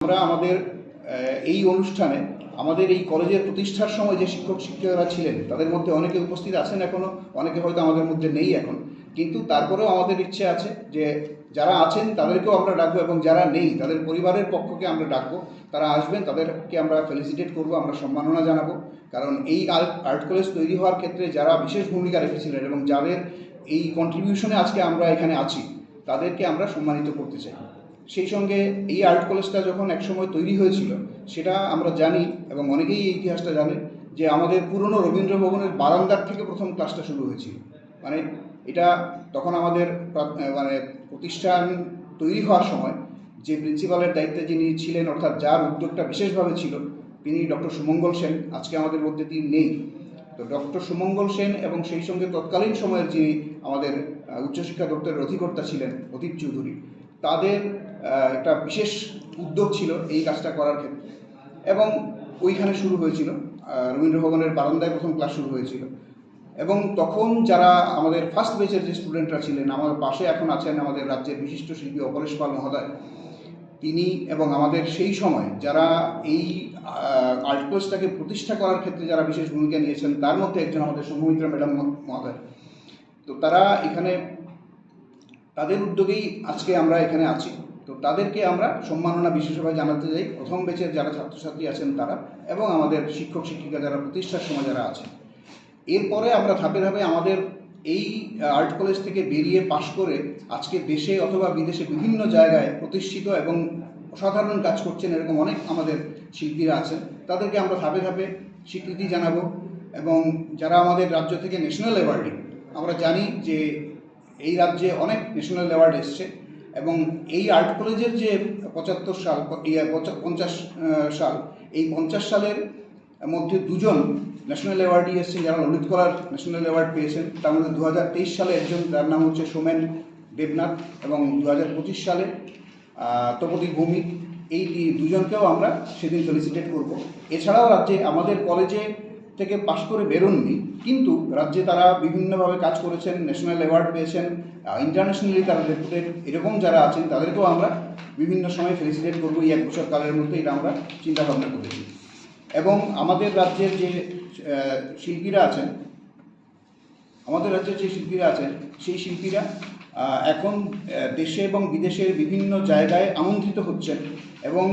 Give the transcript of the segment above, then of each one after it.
আমরা আমাদের এই অনুষ্ঠানে আমাদের এই কলেজের প্রতিষ্ঠার সময় যে শিক্ষক শিক্ষিকারা ছিলেন, তাদের মধ্যে অনেকে উপস্থিত আছেন এখনও অনেকে হয়তো আমাদের মধ্যে নেই এখন। কিন্তু তারপরেও আমাদের ইচ্ছে আছে যে যারা আছেন তাদেরকেও আমরা ডাকবো এবং যারা নেই, তাদের পরিবারের পক্ষকে আমরা ডাকবো। তারা আসবেন, তাদেরকে আমরা ফেলিসিটেট করব, আমরা সম্মাননা জানাব। কারণ এই আর্ট কলেজ তৈরি হওয়ার ক্ষেত্রে যারা বিশেষ ভূমিকা রেখেছিলেন এবং যাদের এই কন্ট্রিবিউশনে আজকে আমরা এখানে আছি, তাদেরকে আমরা সম্মানিত করতে চাই। সেই সঙ্গে এই আর্ট কলেজটা যখন একসময় তৈরি হয়েছিল, সেটা আমরা জানি এবং অনেকেই এই ইতিহাসটা জানেন যে আমাদের পুরনো রবীন্দ্র ভবনের বারান্দার থেকে প্রথম ক্লাসটা শুরু হয়েছিল। মানে এটা তখন আমাদের মানে প্রতিষ্ঠান তৈরি হওয়ার সময় যে প্রিন্সিপালের দায়িত্বে যিনি ছিলেন, অর্থাৎ যার উদ্যোগটা বিশেষভাবে ছিল, তিনি ডক্টর সুমঙ্গল সেন, আজকে আমাদের মধ্যে তিনি নেই। তো ডক্টর সুমঙ্গল সেন এবং সেই সঙ্গে তৎকালীন সময়ের যিনি আমাদের উচ্চশিক্ষা দপ্তরের অধিকর্তা ছিলেন অতীপ চৌধুরী তাদের একটা বিশেষ উদ্যোগ ছিল এই কাজটা করার ক্ষেত্রে। এবং ওইখানে শুরু হয়েছিল রবীন্দ্র ভবনের বারান্দায় প্রথম ক্লাস শুরু হয়েছিল। এবং তখন যারা আমাদের ফার্স্ট বেচের যে স্টুডেন্টরা ছিলেন আমার পাশে এখন আছেন আমাদের রাজ্যের বিশিষ্ট শিল্পী অপরেশ পাল মহোদয়, তিনি এবং আমাদের সেই সময় যারা এই আর্ট প্রতিষ্ঠা করার ক্ষেত্রে যারা বিশেষ ভূমিকা নিয়েছেন, তার মধ্যে একজন আমাদের সৌমিত্রা ম্যাডাম মহোদয়। তো তারা এখানে তাদের উদ্যোগেই আজকে আমরা এখানে আছি। তো তাদেরকে আমরা সম্মাননা বিশেষভাবে জানাতে চাই। প্রথম বেচের যারা ছাত্রছাত্রী আছেন তারা এবং আমাদের শিক্ষক, শিক্ষিকা যারা প্রতিষ্ঠার সময় যারা আছেন। এরপরে আমরা ধাপে ধাপে আমাদের এই আর্ট কলেজ থেকে বেরিয়ে পাশ করে আজকে দেশে অথবা বিদেশে বিভিন্ন জায়গায় প্রতিষ্ঠিত এবং অসাধারণ কাজ করছেন এরকম অনেক আমাদের শিল্পীরা আছেন। তাদেরকে আমরা ধাপে ধাপে স্বীকৃতি জানাব এবং যারা আমাদের রাজ্য থেকে ন্যাশনাল অ্যাওয়ার্ডে, আমরা জানি যে এই রাজ্যে অনেক ন্যাশনাল অ্যাওয়ার্ড এসছে এবং এই আর্ট কলেজের যে পঁচাত্তর সাল পঞ্চাশ সাল, এই পঞ্চাশ সালের মধ্যে দুজন ন্যাশনাল অ্যাওয়ার্ডই এসেছেন। যারা ললিত কলার ন্যাশনাল অ্যাওয়ার্ড পেয়েছেন, তার মধ্যে দু হাজার তেইশ সালে একজন তার নাম হচ্ছে সোমেন দেবনাথ এবং দু হাজার পঁচিশ সালে তপতি ভৌমিক। এই দুজনকেও আমরা সেদিন ফেলিসিটেট করব। এছাড়াও রাজ্যে আমাদের কলেজে থেকে পাশ করে বেরোননি, কিন্তু রাজ্যে তারা বিভিন্নভাবে কাজ করেছেন ন্যাশনাল অ্যাওয়ার্ড পেয়েছেন ইন্টারন্যাশনালি তারা রেপুটেড এরকম যারা আছেন তাদেরকেও আমরা বিভিন্ন সময় ফেলিসিটেট করব এই এক বছর কালের মধ্যে, এটা আমরা চিন্তা ভাবনা করেছি। এবং আমাদের রাজ্যের যে শিল্পীরা আছেন, আমাদের রাজ্যের যে শিল্পীরা আছেন, সেই শিল্পীরা এখন দেশে এবং বিদেশের বিভিন্ন জায়গায় আমন্ত্রিত হচ্ছেন এবং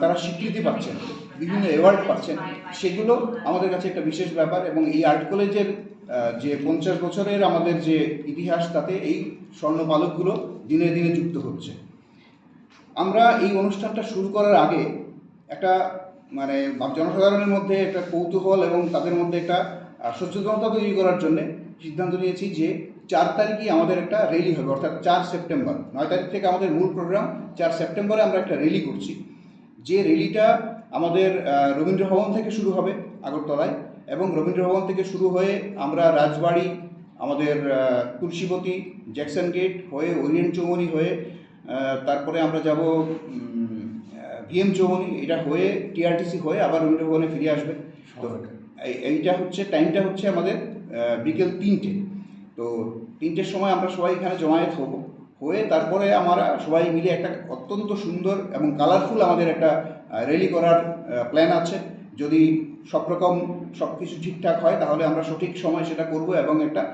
তারা স্বীকৃতি পাচ্ছেন। বিভিন্ন অ্যাওয়ার্ড পাচ্ছেন, সেগুলো আমাদের কাছে একটা বিশেষ ব্যাপার এবং এই আর্ট কলেজের যে পঞ্চাশ বছরের আমাদের যে ইতিহাস, তাতে এই স্বর্ণপালকগুলো দিনে দিনে যুক্ত হচ্ছে। আমরা এই অনুষ্ঠানটা শুরু করার আগে একটা মানে জনসাধারণের মধ্যে একটা কৌতূহল এবং তাদের মধ্যে একটা সচেতনতা তৈরি করার জন্য সিদ্ধান্ত নিয়েছি যে চার তারিখই আমাদের একটা র্যালি হবে, অর্থাৎ চার সেপ্টেম্বর। নয় তারিখ থেকে আমাদের মূল প্রোগ্রাম চার সেপ্টেম্বরে আমরা একটা র্যালি করছি। যে র্যালিটা আমাদের রবীন্দ্র ভবন থেকে শুরু হবে আগরতলায় এবং রবীন্দ্র ভবন থেকে শুরু হয়ে আমরা রাজবাড়ি আমাদের আহ, তুলসীবতী জ্যাকসন গেট হয়ে ওরিয়েন্ট চৌমনি হয়ে তারপরে আমরা যাব ভিএম চৌমনি এটা হয়ে টিআরটিসি হয়ে আবার রবীন্দ্র ভবনে ফিরে আসবে। তো এই- এইটা হচ্ছে টাইমটা হচ্ছে আমাদের বিকেল তিনটে। তো তিনটের সময় আমরা সবাই এখানে জমায়েত হব। হয়ে তারপরে আমরা সবাই মিলে একটা অত্যন্ত সুন্দর এবং কালারফুল আমাদের একটা র্যালি করার প্ল্যান আছে। যদি সব রকম সব কিছু ঠিকঠাক হয়, তাহলে আমরা সঠিক সময় সেটা করব এবং একটা